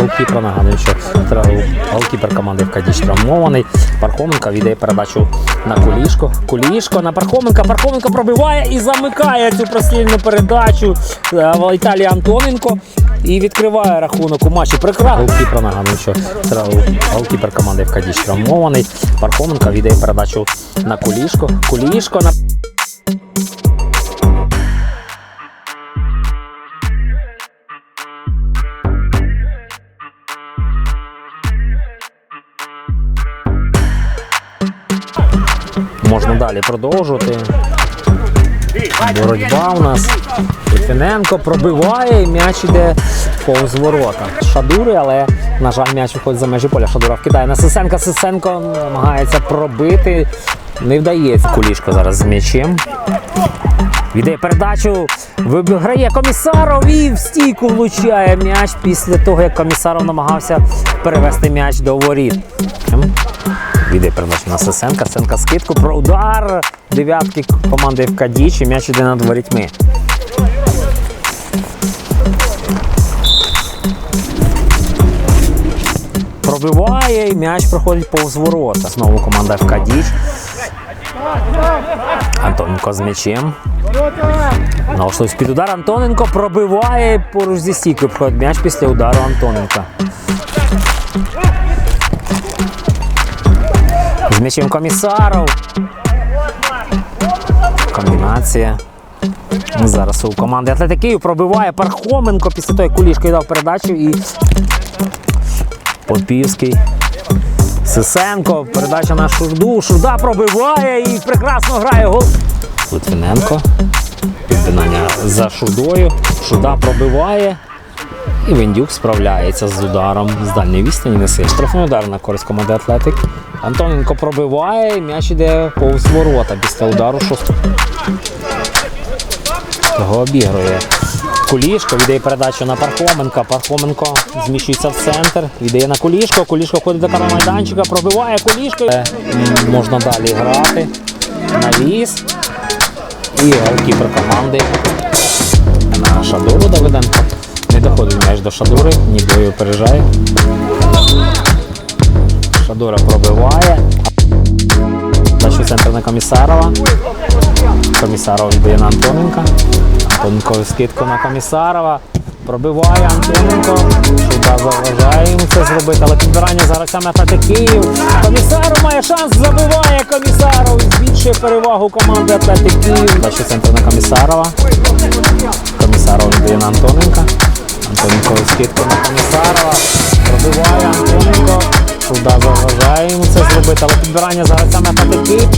голкіпера. Нагадую, що голкіпер команди Вкадіч травмований. Пархоменко віддає передачу на Кулішко. Кулішко на Пархоменка. Пархоменко пробиває і замикає цю прострільну передачу. Е, Віталій Антоненко. І відкриває рахунок у матчі. Прекрасно. Голкіпер нагадую, що голкіпер команди Вкадіч травмований. Пархоменко віддає передачу на Кулішко. Кулішко на Можна далі продовжувати. Боротьба у нас. Литвиненко пробиває, і м'яч іде повз ворота. Шадури, але, на жаль, м'яч виходить за межі поля. Шадура вкидає на Сисенка. Сисенко намагається пробити. Не вдається. Кулішко зараз з м'ячем. Віддає передачу, виграє комісаров і в стійку влучає м'яч після того, як комісаров намагався перевести м'яч до воріт. Віде передачу на Сесенка. Сенка скидку про удар. Дев'ятки команди ФК Діч і м'яч іде над ворітьми. Пробиває і м'яч проходить повз ворота. Знову команда ФК Діч. Антоненко з м'ячем. Налаштується під удар. Антоненко пробиває поруч зі стійкою. Проходить м'яч після удару Антоненка. З м'ячем. Комбінація. Зараз у команди Атлетиків пробиває Пархоменко після того, як Кулішко дав передачу і Попівський. Сисенко. Передача на Шурду. Шурда пробиває і прекрасно грає гол. Литвиненко. Підбинання за Шурдою. Шурда пробиває. І Вендюк справляється з ударом з дальньої відстані. Несе штрафний удар на користь команди Атлетик. Антоненко пробиває, і м'яч іде повз ворота після удару шостого. Його обігрує. Кулішко віддає передачу на Пархоменка. Пархоменко зміщується в центр. Віддає на Кулішко. Кулішко ходить до карного майданчика, пробиває Кулішко. Е, Можна далі грати. Навіс. І голкіпер команди на Шадуру Давиденко. Доходить м'яч до Шадури, ніби опережає. Шадура пробиває. Дальше центр на Комісарова. Комісаров віддає на Антоненка. Антоненко скидку на Комісарова. Пробиває Антоненко. Шуда заважає йому це зробити, але підбирання за гравцями атаки Київ. Комісаров має шанс, забиває Комісаров. Збільшує перевагу команди Атлетик Київ. Дальше центр на Комісарова. Комісаров віддає на Антоненка. Антоненко скидку на Комісарова. Пробиває Антоненко. Шуда заважає йому це зробити, але підбирання за гравцями атаки Київ.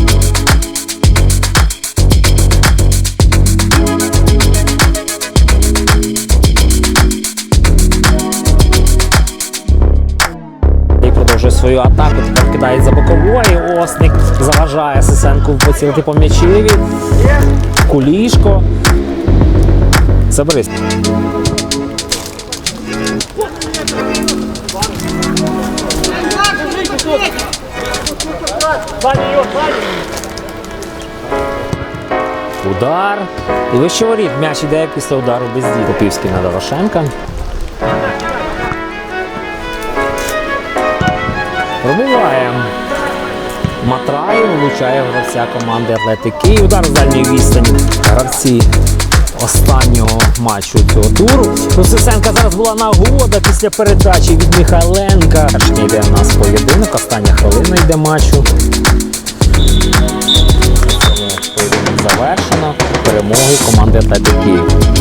І продовжує свою атаку. Тепер кидає за бокової. Осник заважає Сисенку поцілити по м'ячеві. Кулішко. Заберись. Удар. І вище воріт. М'яч іде після удару без дії. Попівський на Дорошенка. Пробиває. Матраєв влучає гравця команди Атлетики. Удар з дальньої відстані. Гравці останнього матчу цього туру. У Сисенка зараз була нагода після передачі від Михайленка. Першня йде у нас поєдинок. Остання хвилина йде матчу. Поєдинок завершено перемогою команди Атаки Київ.